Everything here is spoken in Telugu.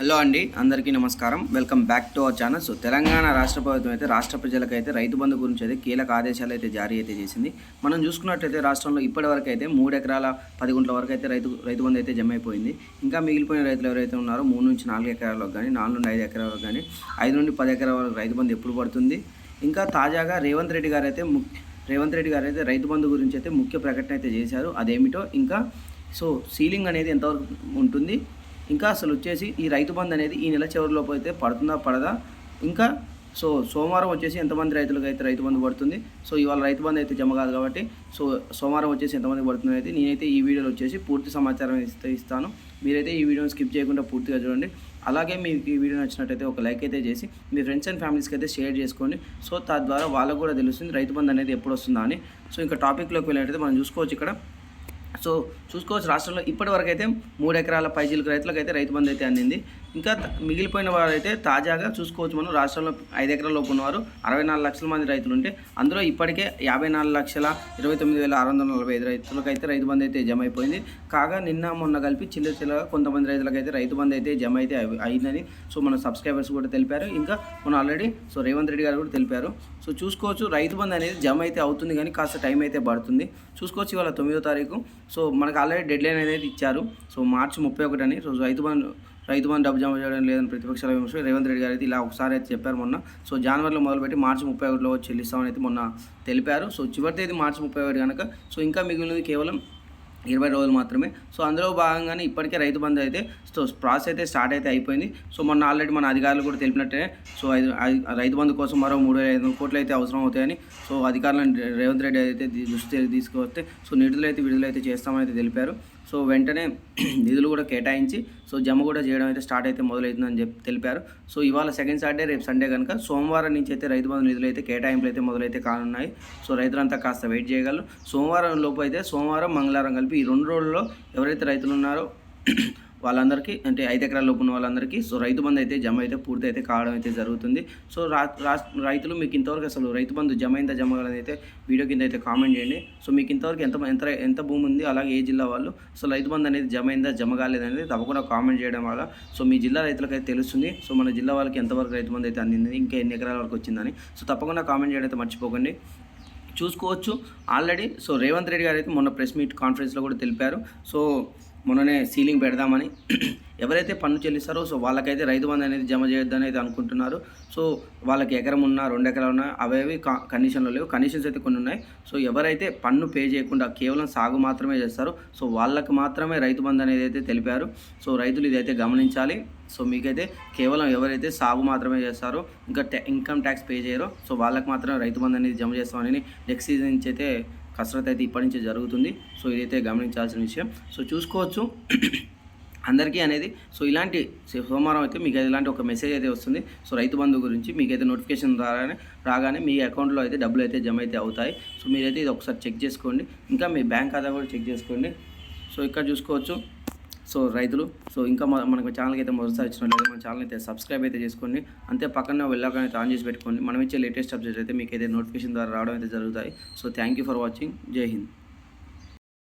హలో అండి అందరికీ నమస్కారం. Welcome back to our channel. So Telangana రాష్ట్ర ప్రభుత్వం అయితే రాష్ట్ర ప్రజలకైతే రైతు బంధు గురించి అయితే కీలక ఆదేశాలు అయితే జారీ అయితే చేసింది. మనం చూసుకున్నట్లయితే రాష్ట్రంలో ఇప్పటి వరకు అయితే మూడు ఎకరాల పది గుంటల వరకు అయితే రైతు రైతు బంధు అయితే జమ అయిపోయింది ఇంకా మిగిలిపోయిన రైతులు ఎవరైతే ఉన్నారో మూడు నుంచి నాలుగు ఎకరాలకు కానీ నాలుగు నుండి ఐదు ఎకరాలకు కానీ ఐదు నుండి పది ఎకరాల వరకు రైతు బంధు ఎప్పుడు పడుతుంది? ఇంకా తాజాగా రేవంత్ రెడ్డి గారు అయితే ము- రేవంత్ రెడ్డి గారు అయితే రైతు బంధు గురించి అయితే ముఖ్య ప్రకటన అయితే చేశారు. అదేమిటో ఇంకా సో సీలింగ్ అనేది ఎంతవరకు ఉంటుంది? ఇంకా అసలు వచ్చేసి ఈ రైతు బంధు అనేది ఈ నెల చివరిలోపు అయితే పడుతుందా పడదా? ఇంకా సో సోమవారం వచ్చేసి ఎంతమంది రైతులకు అయితే రైతు బంధు పడుతుంది? సో ఇవాళ రైతు బంధు అయితే జమ కాదు కాబట్టి సో సోమవారం వచ్చేసి ఎంతమంది పడుతుంది అయితే నేనైతే ఈ వీడియోలో వచ్చేసి పూర్తి సమాచారం ఇస్తే ఇస్తాను. మీరైతే ఈ వీడియోని స్కిప్ చేయకుండా పూర్తిగా చూడండి. అలాగే మీకు ఈ వీడియో నచ్చినట్టయితే ఒక లైక్ అయితే చేసి మీ ఫ్రెండ్స్ అండ్ ఫ్యామిలీస్కి అయితే షేర్ చేసుకోండి. సో తద్వారా వాళ్ళకు కూడా తెలుస్తుంది రైతు బంధు అనేది ఎప్పుడు వస్తుందా అని. సో ఇంకా టాపిక్లోకి వెళ్ళినట్టయితే మనం చూసుకోవచ్చు ఇక్కడ. సో చూసుకోవచ్చు రాష్ట్రంలో ఇప్పటి వరకు అయితే మూడు ఎకరాల పైజీలకు రైతులకు అయితే రైతు బంధు అయితే అందింది. ఇంకా మిగిలిపోయిన మిగిలిపోయిన వారైతే తాజాగా చూసుకోవచ్చు మనం రాష్ట్రంలో ఐదు ఎకరాల లోపు ఉన్నవారు అరవై నాలుగు లక్షల మంది రైతులు ఉంటే అందులో ఇప్పటికే యాభై నాలుగు లక్షల ఇరవై తొమ్మిది వేల ఆరు వందల నలభై ఐదు రైతులకు అయితే రైతు బంధు అయితే జమ అయిపోయింది కాగా నిన్న మొన్న కలిపి చిల్ల చిల్లగా కొంతమంది రైతులకు అయితే రైతు బంధు అయితే జమ అయితే అయిందని సో మన సబ్స్క్రైబర్స్ కూడా తెలిపారు. ఇంకా మనం ఆల్రెడీ సో రేవంత్ రెడ్డి గారు కూడా తెలిపారు. సో చూసుకోవచ్చు రైతు బంధు అనేది జమ అయితే అవుతుంది కానీ కాస్త టైం అయితే పడుతుంది. చూసుకోవచ్చు ఇవాళ తొమ్మిదో తారీఖు. సో మనకు ఆల్రెడీ డెడ్ లైన్ అనేది ఇచ్చారు. సో మార్చి ముప్పై ఒకటి అని సో రైతు బంధు రైతు బంధు డబ్బు జమ చేయడం లేదని ప్రతిపక్షాల విమర్శలు రేవంత్ రెడ్డి గారు అయితే ఇలా ఒకసారి అయితే చెప్పారు మొన్న. సో జనవరిలో మొదలుపెట్టి మార్చి ముప్పై ఒకటిలో చెల్లిస్తామని అయితే మొన్న తెలిపారు. సో చివరి తేదీ మార్చి ముప్పై ఒకటి కనుక. సో ఇంకా మిగిలినది కేవలం ఇరవై రోజులు మాత్రమే. సో అందులో భాగంగానే ఇప్పటికే రైతు బంధు అయితే సో ప్రాసెస్ అయితే స్టార్ట్ అయితే అయిపోయింది. సో మొన్న ఆల్రెడీ మన అధికారులు కూడా తెలిపినట్టే సో ఐదు రైతు బంధు కోసం మరో మూడు వేల ఐదు కోట్లు అయితే అవసరం అవుతాయని సో అధికారులను రేవంత్ రెడ్డి అయితే దృష్టి తీసుకువస్తే సో నిధులు అయితే విడుదల అయితే చేస్తామని అయితే తెలిపారు. సో వెంటనే నిధులు కూడా కేటాయించి సో జమ కూడా చేయడం అయితే స్టార్ట్ అయితే మొదలవుతుందని చెప్పి తెలిపారు. సో ఇవాళ సెకండ్ సాటర్డే రేపు సండే కనుక సోమవారం నుంచి అయితే రైతు బంధు నిధులు అయితే కేటాయింపులు అయితే మొదలైతే కానున్నాయి. సో రైతులంతా కాస్త వెయిట్ చేయగలరు. సోమవారం లోపు అయితే సోమవారం మంగళవారం కలిపి ఈ రెండు రోజుల్లో ఎవరైతే రైతులు ఉన్నారో వాళ్ళందరికీ అంటే ఐదు ఎకరాల లోపు ఉన్న వాళ్ళందరికీ సో రైతు బంధు అయితే జమ అయితే పూర్తి అయితే కావడం అయితే జరుగుతుంది. సో రా రైతులు మీకు ఇంతవరకు అసలు రైతు బంధు జమ అయిందా జమ అయితే వీడియో కింద అయితే కామెంట్ చేయండి. సో మీకు ఇంతవరకు ఎంత ఎంత ఎంత భూమి ఉంది అలాగే ఏ జిల్లా వాళ్ళు సో రైతు బంధు అనేది జమ అయిందా జమ కాలేదనేది తప్పకుండా కామెంట్ చేయడం వల్ల సో మీ జిల్లా రైతులకు అయితే తెలుస్తుంది. సో మన జిల్లా వాళ్ళకి ఎంతవరకు రైతు బంధు అయితే అందింది ఇంకా ఎన్ని ఎకరాల వరకు వచ్చిందని. సో తప్పకుండా కామెంట్ చేయడం అయితే మర్చిపోకండి. చూసుకోవచ్చు. ఆల్రెడీ సో రేవంత్ రెడ్డి గారు అయితే మొన్న ప్రెస్ మీట్ కాన్ఫరెన్స్లో కూడా తెలిపారు. సో మొన్ననే సీలింగ్ పెడదామని ఎవరైతే పన్ను చెల్లిస్తారో సో వాళ్ళకైతే రైతు బంధు అనేది జమ చేయొద్దని అయితే అనుకుంటున్నారు. సో వాళ్ళకి ఎకరం ఉన్నా రెండు ఎకరాలు ఉన్నా అవేవి కండిషన్లు లేవు. కండిషన్స్ అయితే కొన్ని ఉన్నాయి. సో ఎవరైతే పన్ను పే చేయకుండా కేవలం సాగు మాత్రమే చేస్తారో సో వాళ్ళకి మాత్రమే రైతు బంధు అనేది అయితే తెలిపారు. సో రైతులు ఇదైతే గమనించాలి. సో మీకైతే కేవలం ఎవరైతే సాగు మాత్రమే చేస్తారో ఇంకా ఇన్కమ్ ట్యాక్స్ పే చేయరో సో వాళ్ళకి మాత్రమే రైతు బంధు అనేది జమ చేస్తామని నెక్స్ట్ సీజన్ నుంచి అయితే కసరత్ అయితే ఇప్పటి నుంచే జరుగుతుంది. సో ఇదైతే గమనించాల్సిన విషయం. సో చూసుకోవచ్చు. అందరికీ అనేది సో ఇలాంటి సోమవారం అయితే మీకు ఇలాంటి ఒక మెసేజ్ అయితే వస్తుంది. సో రైతు బంధు గురించి మీకైతే నోటిఫికేషన్ రాగానే రాగానే మీ అకౌంట్లో అయితే డబ్బులు అయితే జమ అయితే అవుతాయి. సో మీరైతే ఇది ఒకసారి చెక్ చేసుకోండి. ఇంకా మీ బ్యాంక్ ఖాతా కూడా చెక్ చేసుకోండి. సో ఇక్కడ చూసుకోవచ్చు. సో రైతులు సో ఇంకా మనకు ఛానల్కి అయితే మొదటిసారి ఇచ్చినట్లయితే మన ఛానల్ అయితే సబ్స్క్రైబ్ అయితే చేసుకోండి. అంతే పక్కన వెళ్ళాక అయితే ఆన్ చేసి పెట్టుకోండి. మనం ఇచ్చే లేటెస్ట్ అప్డేట్స్ అయితే మీకు అయితే నోటిఫికేషన్ ద్వారా రావడం అయితే జరుగుతాయి. So thank you for watching Jai Hind